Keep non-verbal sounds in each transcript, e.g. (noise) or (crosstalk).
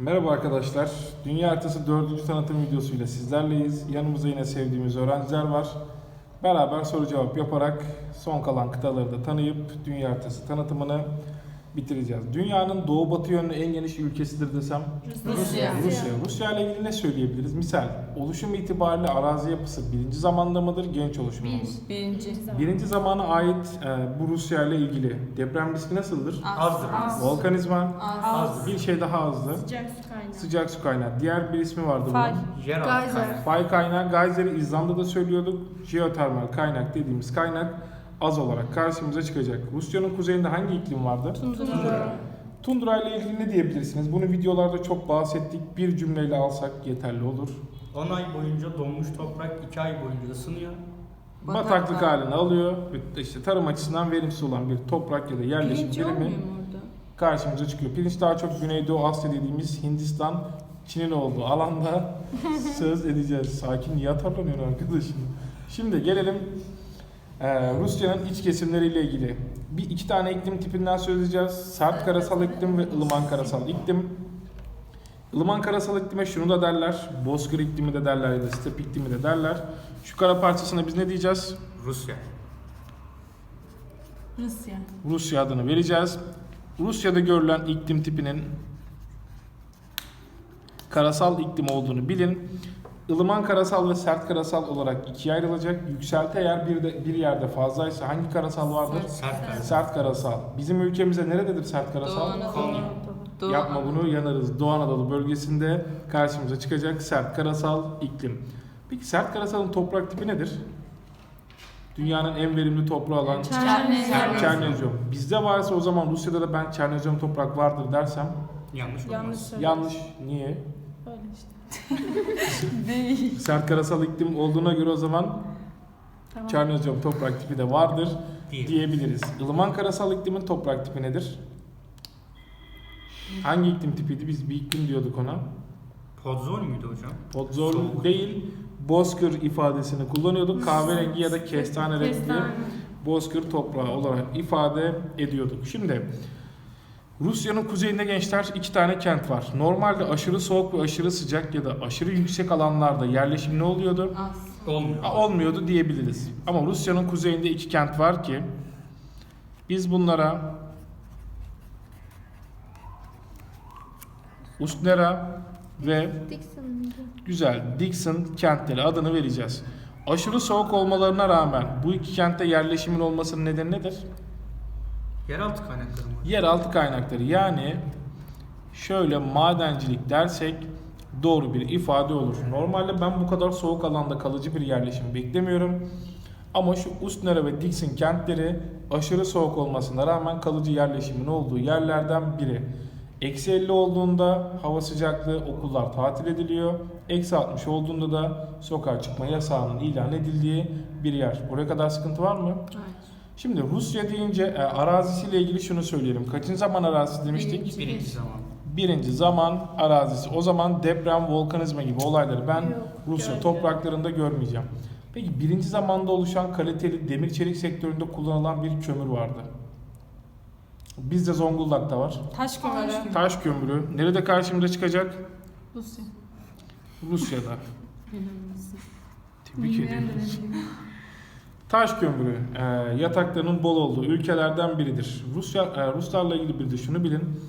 Merhaba arkadaşlar. Dünya haritası 4. tanıtım videosuyla sizlerleyiz. Yanımızda yine sevdiğimiz öğrenciler var. Beraber soru cevap yaparak son kalan kıtaları da tanıyıp dünya haritası tanıtımını bitireceğiz. Dünyanın doğu batı yönlü en geniş ülkesidir desem Rusya. Rusya. Rusya ile ilgili ne söyleyebiliriz? Misal oluşum itibariyle arazi yapısı birinci zamanda mıdır, genç oluşumda mıdır? Birinci. Birinci zamana ait e, bu Rusya ile ilgili deprem riski nasıldır? Azdır. Az. Volkanizma, Az. bir şey daha azdı. Sıcak su kaynağı. Sıcak su kaynağı. Diğer bir ismi vardı Fay. bunun. Yeraltı Geyser. Fay kaynağı. Geyser'i İzlanda'da söylüyorduk. Jeotermal kaynak dediğimiz kaynak az olarak karşımıza çıkacak. Rusya'nın kuzeyinde hangi iklim vardı? Tundra. Tundra ile ilgili ne diyebilirsiniz? Bunu videolarda çok bahsettik. Bir cümleyle alsak yeterli olur. 10 ay boyunca donmuş toprak 2 ay boyunca ısınıyor. Bataklık. Bataklık halini alıyor. İşte tarım açısından verimsiz olan bir toprak ya da yerleşim Pirinç birimi karşımıza çıkıyor. Pirinç daha çok Güneydoğu Asya dediğimiz Hindistan, Çin'in olduğu alanda (laughs) söz edeceğiz. Sakin niye arkadaşım? Şimdi gelelim eee, Rusya'nın iç kesimleriyle ilgili. Bir iki tane iklim tipinden söz edeceğiz. Sert karasal iklim ve ılıman karasal iklim. Ilıman karasal iklime şunu da derler. Bozkır iklimi de derler ya da step iklimi de derler. Şu kara parçasına biz ne diyeceğiz? Rusya. Rusya. Rusya adını vereceğiz. Rusya'da görülen iklim tipinin karasal iklim olduğunu bilin. Ilıman karasal ve sert karasal olarak ikiye ayrılacak. Yükselti eğer bir, de, bir yerde fazlaysa hangi karasal vardır? Sert kaynağı. Sert karasal. Bizim ülkemizde nerededir sert Doğu karasal? Anadolu. Konya. Doğu Yapma bunu yanarız. Doğu Anadolu bölgesinde karşımıza çıkacak sert karasal iklim. Peki sert karasalın toprak tipi nedir? Dünyanın en verimli toprağı olan Çerkezyon. Çernezyum. Bizde varsa o zaman Rusya'da da ben Çernezyum toprak vardır dersem Yanlış olmaz. Yanlış yanlış. Niye? İşte. (laughs) Değil. Sert karasal iklim olduğuna göre o zaman Tamam. Çernezyum toprak tipi de vardır Değil. diyebiliriz. Ilıman karasal iklimin toprak tipi nedir? Hangi iklim tipiydi? Biz bir iklim diyorduk ona. Podzol muydu hocam? Podzol Soğuk. değil, bozkır ifadesini kullanıyorduk. Kahverengi ya da kestane renkli bozkır toprağı olarak ifade ediyorduk. Şimdi Rusya'nın kuzeyinde gençler iki tane kent var. Normalde aşırı soğuk ve aşırı sıcak ya da aşırı yüksek alanlarda yerleşim ne oluyordu? Az. Olmuyor. Ha, olmuyordu diyebiliriz. Ama Rusya'nın kuzeyinde iki kent var ki biz bunlara Usnera ve güzel Dixon kentleri adını vereceğiz. Aşırı soğuk olmalarına rağmen bu iki kentte yerleşimin olmasının nedeni nedir? Yeraltı kaynakları mı? Yeraltı kaynakları yani şöyle madencilik dersek doğru bir ifade olur. Normalde ben bu kadar soğuk alanda kalıcı bir yerleşim beklemiyorum. Ama şu Ustnera ve Dixon kentleri aşırı soğuk olmasına rağmen kalıcı yerleşimin olduğu yerlerden biri. Eksi 50 olduğunda hava sıcaklığı okullar tatil ediliyor. Eksi 60 olduğunda da sokağa çıkma yasağının ilan edildiği bir yer. Buraya kadar sıkıntı var mı? Şimdi Rusya deyince e, arazisiyle ilgili şunu söyleyelim. Kaçıncı zaman arazisi demiştik? Birinci. Birinci zaman. Birinci zaman arazisi. O zaman deprem, volkanizma gibi olayları ben Yok, Rusya görmüyorum. topraklarında görmeyeceğim. Peki birinci zamanda oluşan kaliteli demir çelik sektöründe kullanılan bir kömür vardı. Bizde Zonguldak'ta var. Taş kömürü. Taş kömürü. Nerede karşımıza çıkacak? Rusya. Rusya'da. Tebrik ederim. Taş kömürü e, yataklarının bol olduğu ülkelerden biridir. Rusya e, Ruslarla ilgili bir de şunu bilin.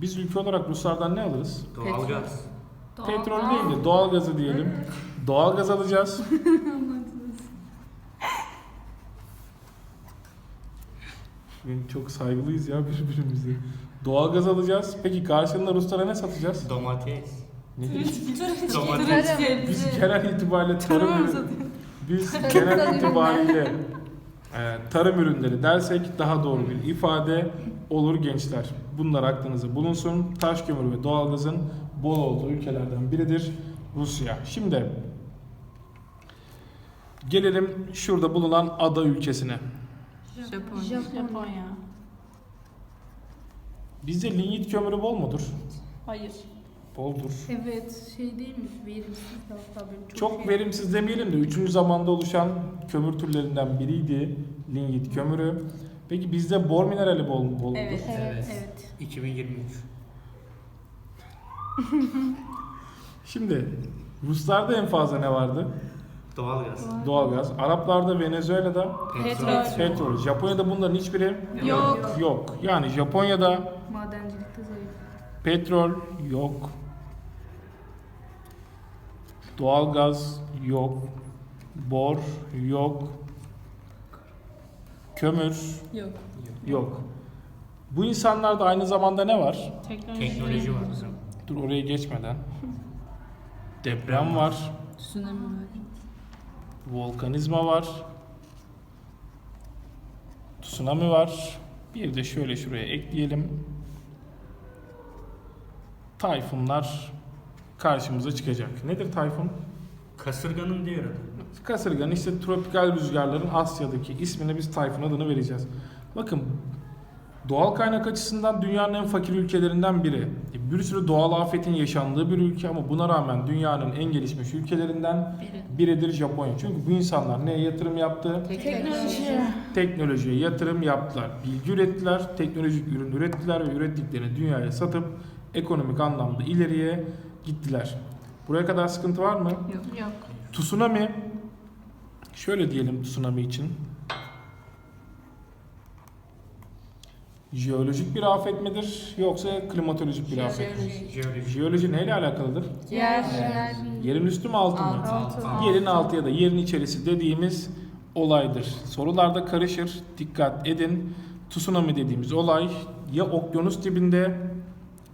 Biz ülke olarak Ruslardan ne alırız? Doğalgaz. Petrol değil de doğalgazı diyelim. Doğalgaz alacağız. (laughs) Bugün çok saygılıyız ya birbirimize. Doğalgaz alacağız. Peki karşılığında Ruslara ne satacağız? Domates. Ne? Domates. Biz genel itibariyle tarım Tarım ürünü, biz (laughs) genel itibariyle e, tarım ürünleri dersek daha doğru bir ifade olur gençler. Bunlar aklınızda bulunsun. Taş kömürü ve doğalgazın bol olduğu ülkelerden biridir Rusya. Şimdi gelelim şurada bulunan ada ülkesine. Japonya. Japonya. Bizde linyit kömürü bol mudur? Hayır. Boldur. Evet şey değil mi? Verimsiz de hatta böyle çok, Çok şey- verimsiz demeyelim de 3. zamanda oluşan kömür türlerinden biriydi linyit kömürü. Peki bizde bor minerali bol, bol mudur? Evet. Evet, Evet. evet. 2023. (laughs) Şimdi Ruslarda en fazla ne vardı? Doğalgaz. Doğalgaz. Araplarda, Venezuela'da Petrol. petrol. Japonya'da bunların hiçbiri Yok. yok. Yani Japonya'da Madencilikte zayıf. petrol yok. Doğalgaz yok. Bor yok. Kömür Yok. yok. Bu insanlarda aynı zamanda ne var? Teknoloji var bizim. Dur oraya geçmeden. Deprem var. Tsunami var. Volkanizma var. Tsunami var. Bir de şöyle şuraya ekleyelim. Tayfunlar karşımıza çıkacak. Nedir tayfun? Kasırganın diğer adı. Kasırganın işte tropikal rüzgarların Asya'daki ismine biz tayfun adını vereceğiz. Bakın doğal kaynak açısından dünyanın en fakir ülkelerinden biri. Bir sürü doğal afetin yaşandığı bir ülke ama buna rağmen dünyanın en gelişmiş ülkelerinden Biri. biridir Japonya. Çünkü bu insanlar neye yatırım yaptı? Teknoloji. Teknolojiye yatırım yaptılar. Bilgi ürettiler, teknolojik ürün ürettiler ve ürettiklerini dünyaya satıp ekonomik anlamda ileriye gittiler. Buraya kadar sıkıntı var mı? Yok. Yok. Tsunami, şöyle diyelim tsunami için. Jeolojik bir afet midir yoksa klimatolojik bir afet mi? Jeoloji. Jeoloji neyle alakalıdır? Yer. Yerin üstü mü altı mı? Altı. Yerin altı ya da yerin içerisi dediğimiz olaydır. Sorularda karışır. Dikkat edin. Tsunami dediğimiz olay ya okyanus dibinde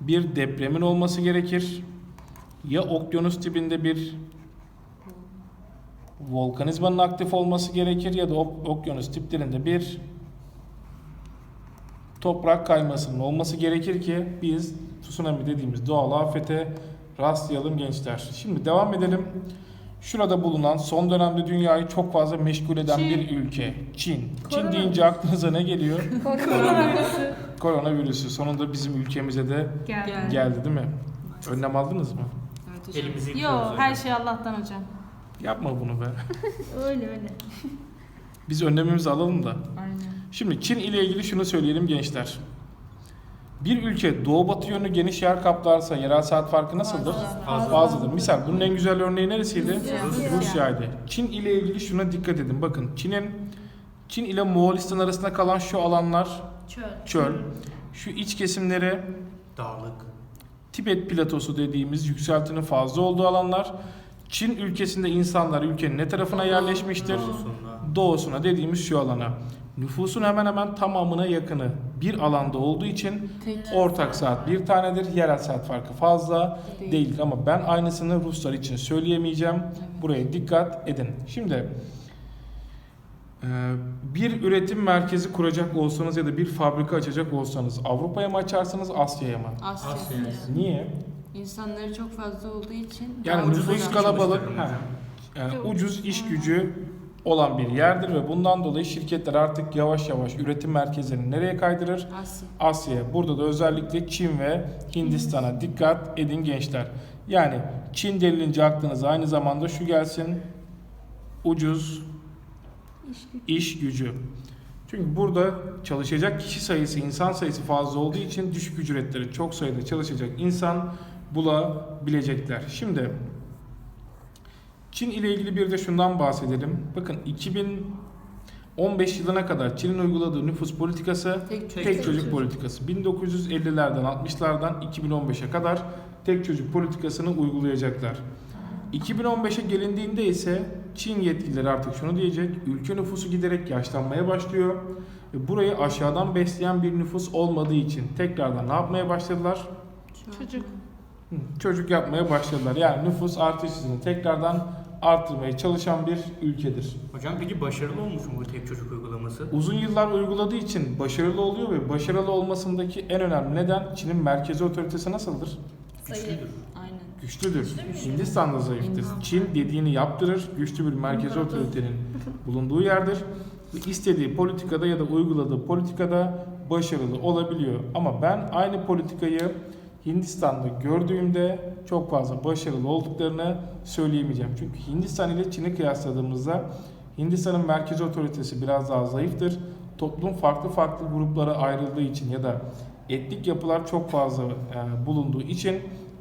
bir depremin olması gerekir ya okyanus dibinde bir volkanizmanın aktif olması gerekir ya da ok- okyanus diplerinde bir toprak kaymasının olması gerekir ki biz tsunami dediğimiz doğal afete rastlayalım gençler. Şimdi devam edelim. Şurada bulunan son dönemde dünyayı çok fazla meşgul eden Çin. bir ülke. Çin. Çin Korona. deyince aklınıza ne geliyor? (laughs) Koronavirüsü. Koronavirüsü. Sonunda bizim ülkemize de Geldi. geldi değil mi? Önlem aldınız mı? Elimizi yıkıyoruz her şey Allah'tan hocam. Yapma bunu be. (laughs) Öyle öyle. (laughs) Biz önlemimizi alalım da. Aynen. Şimdi Çin ile ilgili şunu söyleyelim gençler. Bir ülke doğu batı yönlü geniş yer kaplarsa yerel saat farkı nasıldır? Fazla. Fazladır. Misal bunun en güzel örneği neresiydi? Rusya. Rusya'ydı. Çin ile ilgili şuna dikkat edin. Bakın Çin'in Çin ile Moğolistan arasında kalan şu alanlar Çöl. çöl. Şu iç kesimleri Dağlık. Tibet platosu dediğimiz yükseltinin fazla olduğu alanlar. Çin ülkesinde insanlar ülkenin ne tarafına yerleşmiştir? Doğusunda. Doğusuna dediğimiz şu alana. Nüfusun hemen hemen tamamına yakını bir alanda olduğu için Tek. ortak saat bir tanedir. Yerel saat farkı fazla Değil. değildir ama ben aynısını Ruslar için söyleyemeyeceğim. Buraya dikkat edin. Şimdi bir üretim merkezi kuracak olsanız ya da bir fabrika açacak olsanız Avrupa'ya mı açarsınız Asya'ya mı? Asya. Asya. Niye? İnsanları çok fazla olduğu için. Yani ucuza- kalabalık, çalıştırılmış. ha, yani ucuz iş gücü olan bir yerdir ve bundan dolayı şirketler artık yavaş yavaş üretim merkezlerini nereye kaydırır? Asya. Asya'ya. Burada da özellikle Çin ve Hindistan'a dikkat edin gençler. Yani Çin denilince aklınıza aynı zamanda şu gelsin. Ucuz iş gücü. Çünkü burada çalışacak kişi sayısı, insan sayısı fazla olduğu için düşük ücretleri çok sayıda çalışacak insan bulabilecekler. Şimdi Çin ile ilgili bir de şundan bahsedelim. Bakın 2015 yılına kadar Çin'in uyguladığı nüfus politikası Tek çocuk. tek çocuk politikası. 1950'lerden 60'lardan 2015'e kadar tek çocuk politikasını uygulayacaklar. 2015'e gelindiğinde ise Çin yetkilileri artık şunu diyecek. Ülke nüfusu giderek yaşlanmaya başlıyor. Ve burayı aşağıdan besleyen bir nüfus olmadığı için tekrardan ne yapmaya başladılar? Çocuk. Hı, Çocuk yapmaya başladılar. Yani nüfus artış hızını tekrardan arttırmaya çalışan bir ülkedir. Hocam peki başarılı olmuş mu bu tek çocuk uygulaması? Uzun yıllar uyguladığı için başarılı oluyor ve başarılı olmasındaki en önemli neden Çin'in merkezi otoritesi nasıldır? Güçlüdür. Güçlüdür. Hindistan da zayıftır. Çin dediğini yaptırır. Güçlü bir merkezi otoritenin bulunduğu yerdir. İstediği politikada ya da uyguladığı politikada başarılı olabiliyor. Ama ben aynı politikayı Hindistan'da gördüğümde çok fazla başarılı olduklarını söyleyemeyeceğim. Çünkü Hindistan ile Çin'i kıyasladığımızda Hindistan'ın merkezi otoritesi biraz daha zayıftır. Toplum farklı farklı gruplara ayrıldığı için ya da etnik yapılar çok fazla e, bulunduğu için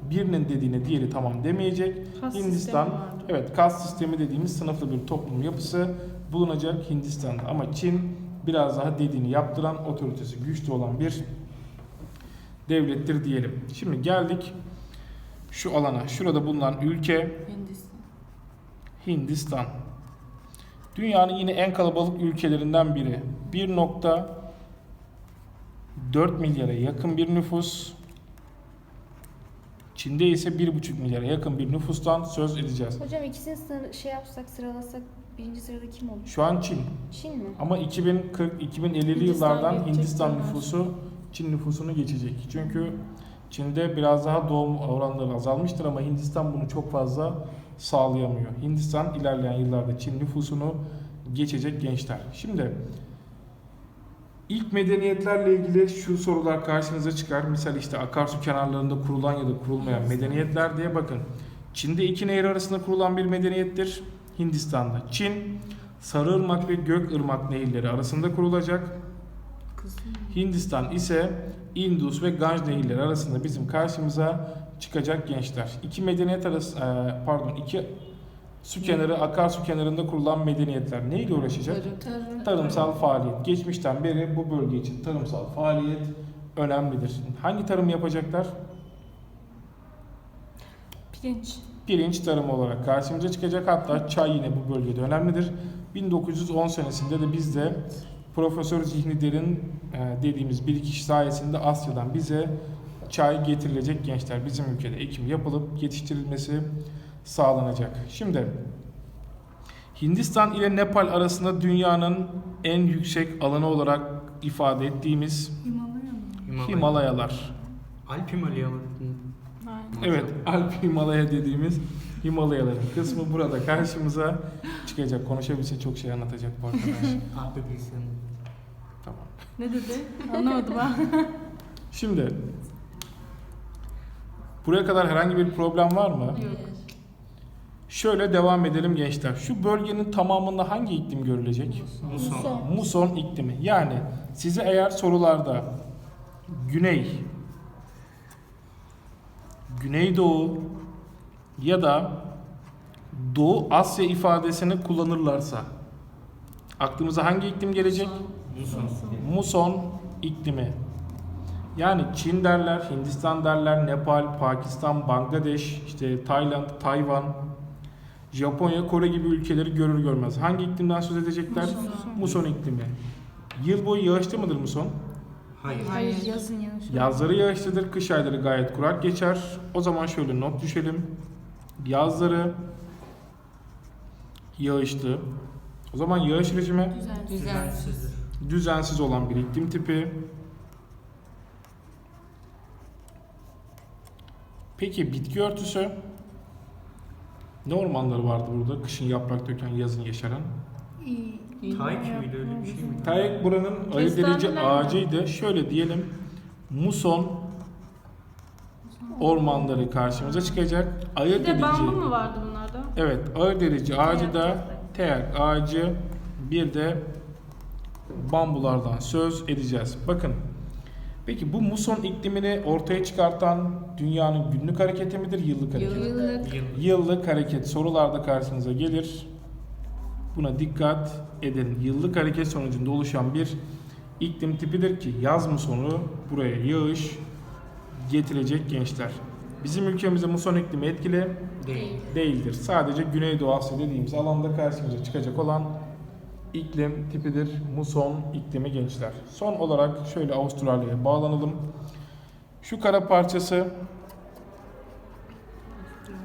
birinin dediğine diğeri tamam demeyecek. Kas Hindistan, evet kas sistemi dediğimiz sınıflı bir toplum yapısı bulunacak Hindistan'da. Ama Çin biraz daha dediğini yaptıran, otoritesi güçlü olan bir devlettir diyelim. Şimdi geldik şu alana. Şurada bulunan ülke Hindistan. Hindistan. Dünyanın yine en kalabalık ülkelerinden biri. 1.4 milyara yakın bir nüfus. Çin'de ise 1.5 milyara yakın bir nüfustan söz edeceğiz. Hocam ikisini sır- şey yapsak sıralasak birinci sırada kim olur? Şu an Çin. Çin mi? Ama 2040-2050'li Hindistan yıllardan Hindistan nüfusu Çin nüfusunu geçecek. Çünkü Çin'de biraz daha doğum oranları azalmıştır ama Hindistan bunu çok fazla sağlayamıyor. Hindistan ilerleyen yıllarda Çin nüfusunu geçecek gençler. Şimdi ilk medeniyetlerle ilgili şu sorular karşınıza çıkar. Misal işte akarsu kenarlarında kurulan ya da kurulmayan medeniyetler diye bakın. Çin'de iki nehir arasında kurulan bir medeniyettir. Hindistan'da. Çin, Sarıırmak ve Gökırmak nehirleri arasında kurulacak. Hindistan ise Indus ve Ganj nehirleri arasında bizim karşımıza çıkacak gençler. İki medeniyet arası, e, pardon iki su kenarı, akarsu kenarında kurulan medeniyetler neyle uğraşacak? Tarım. Tarımsal faaliyet. Geçmişten beri bu bölge için tarımsal faaliyet önemlidir. Hangi tarım yapacaklar? Pirinç. Pirinç tarımı olarak karşımıza çıkacak. Hatta çay yine bu bölgede önemlidir. 1910 senesinde de bizde Profesör Zihnider'in e, dediğimiz bir kişi sayesinde Asya'dan bize çay getirilecek gençler. Bizim ülkede ekim yapılıp yetiştirilmesi sağlanacak. Şimdi Hindistan ile Nepal arasında dünyanın en yüksek alanı olarak ifade ettiğimiz Himalaya. Himalayalar. Alp Himalayalar. Aynen. Evet, Alp Himalaya dediğimiz Himalayaların kısmı burada karşımıza çıkacak. Konuşabilse çok şey anlatacak bu arkadaş. (laughs) Abi bilsin. tamam. Ne dedi? Anlamadım ha. Şimdi buraya kadar herhangi bir problem var mı? Yok. Şöyle devam edelim gençler. Şu bölgenin tamamında hangi iklim görülecek? Muson. Muson iklimi. Yani size eğer sorularda Güney, Güneydoğu ya da Doğu Asya ifadesini kullanırlarsa aklımıza hangi iklim gelecek? Muson. Muson iklimi. Yani Çin derler, Hindistan derler, Nepal, Pakistan, Bangladeş, işte Tayland, Tayvan, Japonya, Kore gibi ülkeleri görür görmez. Hangi iklimden söz edecekler? Muson. Muson iklimi. Yıl boyu yağışlı mıdır muson? Hayır. Hayır. yazın yanlış. Yazları yağışlıdır, kış ayları gayet kurak geçer. O zaman şöyle not düşelim. Yazları yağışlı. O zaman yağış rejimi Düzensiz. Düzensizdir. düzensiz olan bir iklim tipi. Peki bitki örtüsü? Ne ormanları vardı burada? Kışın yaprak döken, yazın yeşeren. Tayyip miydi öyle bir şey mi? Tayek buranın ayı delici ağacıydı. Şöyle diyelim. Muson ormanları karşımıza çıkacak. Ayı Bir de bambu mu vardı bunlarda? Evet, ağır delici ağacı da teyak ağacı bir de bambulardan söz edeceğiz. Bakın. Peki bu muson iklimini ortaya çıkartan dünyanın günlük hareketi midir, yıllık hareket? Yıllık. Yıl. Yıllık hareket sorularda karşınıza gelir. Buna dikkat edin. Yıllık hareket sonucunda oluşan bir iklim tipidir ki yaz musonu buraya yağış getirecek gençler. Bizim ülkemizde muson iklimi etkili Değil. değildir. Sadece Güneydoğu Asya dediğimiz alanda karşımıza çıkacak olan iklim tipidir. Muson iklimi gençler. Son olarak şöyle Avustralya'ya bağlanalım. Şu kara parçası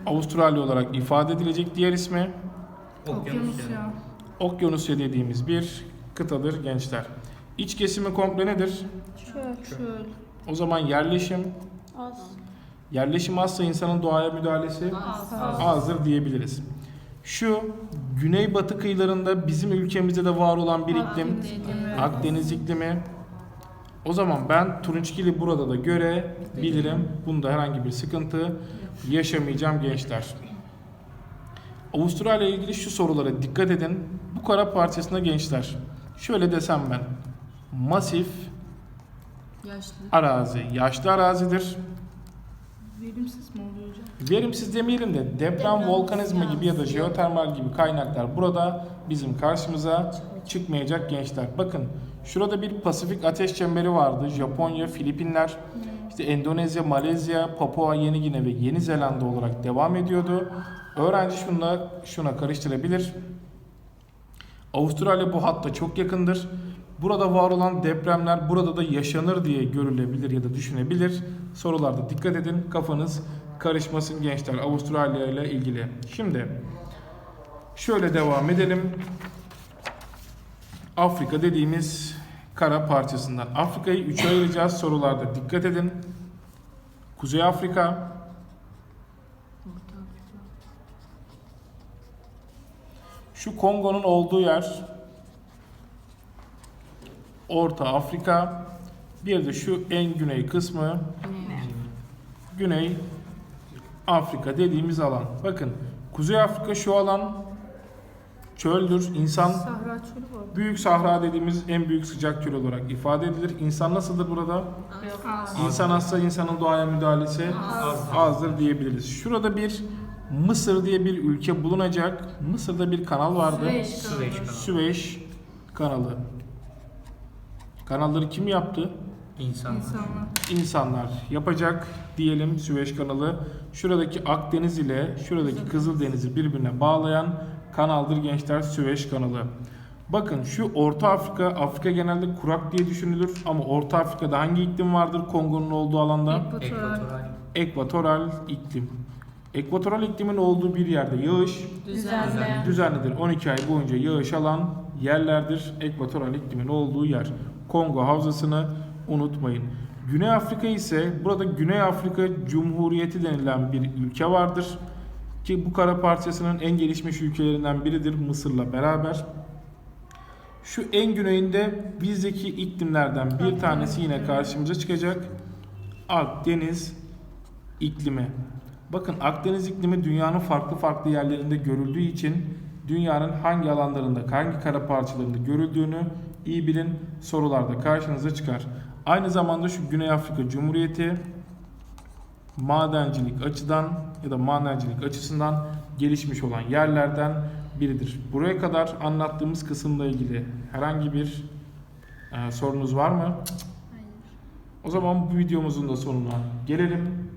Avustralya olarak ifade edilecek diğer ismi Okyanusya. Okyanusya dediğimiz bir kıtadır gençler. İç kesimi komple nedir? Çöl. Çöl. O zaman yerleşim, Az. yerleşim azsa insanın doğaya müdahalesi Az. azdır diyebiliriz. Şu güneybatı kıyılarında bizim ülkemizde de var olan bir iklim Akdeniz iklimi. O zaman ben Turunçgil'i burada da görebilirim. Bunda herhangi bir sıkıntı yaşamayacağım gençler. Avustralya ile ilgili şu sorulara dikkat edin. Bu kara parçasında gençler. Şöyle desem ben. Masif Yaşlı. arazi, yaşlı arazidir. Verimsiz mi oluyor hocam? Verimsiz demeyelim de deprem, Deprem, volkanizma gibi ya da jeotermal gibi kaynaklar burada bizim karşımıza çıkmayacak gençler. Bakın şurada bir Pasifik ateş çemberi vardı. Japonya, Filipinler, işte Endonezya, Malezya, Papua Yeni Gine ve Yeni Zelanda olarak devam ediyordu. Öğrenci şunla şuna karıştırabilir. Avustralya bu hatta çok yakındır. Burada var olan depremler burada da yaşanır diye görülebilir ya da düşünebilir. Sorularda dikkat edin. Kafanız karışmasın gençler Avustralya ile ilgili. Şimdi şöyle devam edelim. Afrika dediğimiz kara parçasından. Afrika'yı üçe ayıracağız sorularda. Dikkat edin. Kuzey Afrika, şu Kongo'nun olduğu yer Orta Afrika. Bir de şu en güney kısmı Güney Afrika dediğimiz alan. Bakın Kuzey Afrika şu alan çöldür. İnsan Sahra çölü var. büyük sahra dediğimiz en büyük sıcak çöl olarak ifade edilir. İnsan nasıldır burada? Yok. İnsan hasta insanın doğaya müdahalesi azdır diyebiliriz. Şurada bir Mısır diye bir ülke bulunacak. Mısır'da bir kanal vardı. Süveyş kanalı. Süveyş kanalı. Kanalları kim yaptı? İnsanlar. İnsanlar. İnsanlar yapacak diyelim Süveyş kanalı. Şuradaki Akdeniz ile şuradaki Kızıldeniz'i birbirine bağlayan kanaldır gençler Süveyş kanalı. Bakın şu Orta Afrika, Afrika genelde kurak diye düşünülür ama Orta Afrika'da hangi iklim vardır Kongo'nun olduğu alanda? Ekvatoral. Ekvatoral. Ekvatoral iklim. Ekvatoral iklimin olduğu bir yerde yağış Düzenli. düzenlidir. 12 ay boyunca yağış alan yerlerdir. Ekvatoral iklimin olduğu yer. Kongo havzasını unutmayın. Güney Afrika ise burada Güney Afrika Cumhuriyeti denilen bir ülke vardır. Ki bu kara parçasının en gelişmiş ülkelerinden biridir Mısır'la beraber. Şu en güneyinde bizdeki iklimlerden bir tanesi yine karşımıza çıkacak. Akdeniz iklimi. Bakın Akdeniz iklimi dünyanın farklı farklı yerlerinde görüldüğü için dünyanın hangi alanlarında, hangi kara parçalarında görüldüğünü iyi bilin sorularda karşınıza çıkar. Aynı zamanda şu Güney Afrika Cumhuriyeti madencilik açıdan ya da madencilik açısından gelişmiş olan yerlerden biridir. Buraya kadar anlattığımız kısımla ilgili herhangi bir e, sorunuz var mı? Hayır. O zaman bu videomuzun da sonuna gelelim.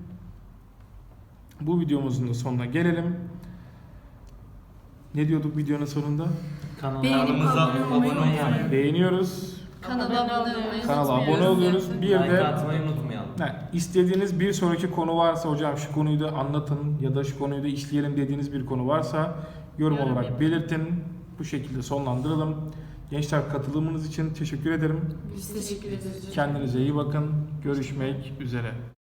Bu videomuzun da sonuna gelelim. Ne diyorduk videonun sonunda? Kanalımıza abone olmayı abone olmayı. unutmayın. Beğeniyoruz. Kanala abone olmayı Kanala unutmuyoruz. abone oluyoruz. Bir Like de atmayı unutmayalım. yani istediğiniz bir sonraki konu varsa hocam şu konuyu da anlatın ya da şu konuyu da işleyelim dediğiniz bir konu varsa yorum Yorum olarak yapın. belirtin. Bu şekilde sonlandıralım. Gençler katılımınız için teşekkür ederim. Biz teşekkür ederiz. Kendinize iyi bakın. Görüşmek üzere.